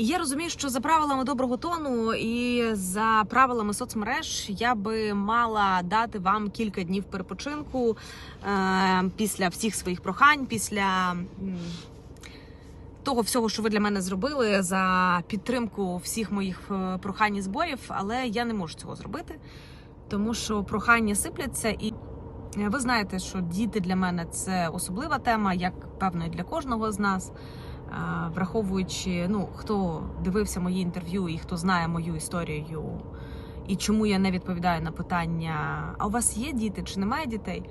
І я розумію, що за правилами доброго тону і за правилами соцмереж я би мала дати вам кілька днів перепочинку е, після всіх своїх прохань, після того всього, що ви для мене зробили, за підтримку всіх моїх е, прохань і зборів, але я не можу цього зробити, тому що прохання сипляться і. Е, Ви знаєте, що діти для мене це особлива тема, як певно і для кожного з нас. Враховуючи, ну хто дивився мої інтерв'ю і хто знає мою історію, і чому я не відповідаю на питання: а у вас є діти чи немає дітей?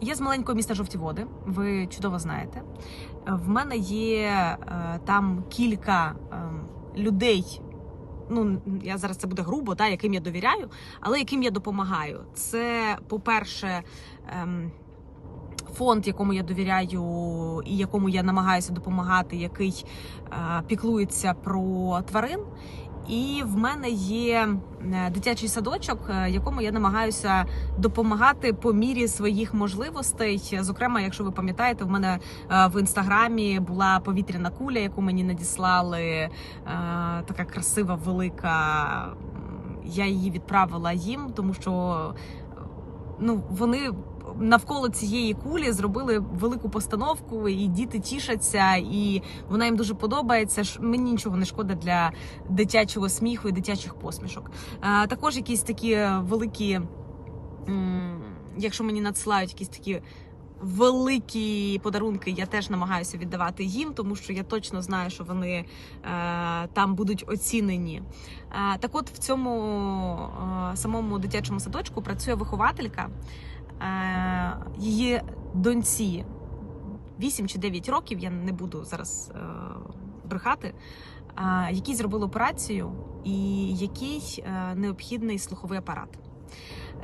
Я з маленького міста Жовті Води, ви чудово знаєте. В мене є е, там кілька е, людей. Ну, я зараз це буде грубо, да, яким я довіряю, але яким я допомагаю. Це, по-перше, ем, фонд, якому я довіряю і якому я намагаюся допомагати, який е, піклується про тварин. І в мене є е, дитячий садочок, е, якому я намагаюся допомагати по мірі своїх можливостей. Зокрема, якщо ви пам'ятаєте, в мене в інстаграмі була повітряна куля, яку мені надіслали. Така красива, велика. Я її відправила їм, тому що ну вони навколо цієї кулі зробили велику постановку, і діти тішаться, і вона їм дуже подобається. Мені нічого не шкода для дитячого сміху і дитячих посмішок. Також якісь такі великі, якщо мені надсилають якісь такі. Великі подарунки я теж намагаюся віддавати їм, тому що я точно знаю, що вони е, там будуть оцінені. Е, так от в цьому е, самому дитячому садочку працює вихователька. Е, її доньці 8 чи 9 років, я не буду зараз е, брехати, е, якій зробили операцію і який необхідний слуховий апарат.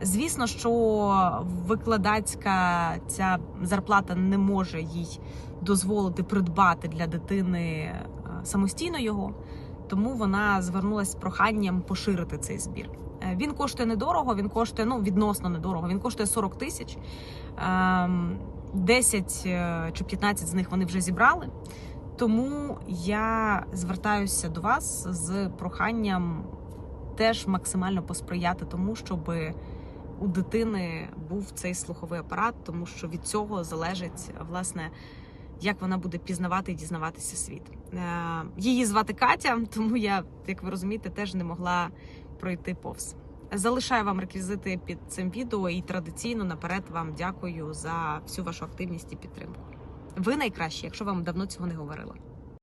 Звісно, що викладацька ця зарплата не може їй дозволити придбати для дитини самостійно його, тому вона звернулася з проханням поширити цей збір. Е, Він коштує недорого, він коштує ну відносно недорого. Він коштує 40 тисяч. Ем, 10 е, чи 15 з них вони вже зібрали. Тому я звертаюся до вас з проханням теж максимально посприяти тому, щоб у дитини був цей слуховий апарат, тому що від цього залежить власне. Як вона буде пізнавати і дізнаватися світ? Е, Її звати Катя, тому я, як ви розумієте, теж не могла пройти повз. Залишаю вам реквізити під цим відео і традиційно наперед вам дякую за всю вашу активність і підтримку. Ви найкращі, якщо вам давно цього не говорила.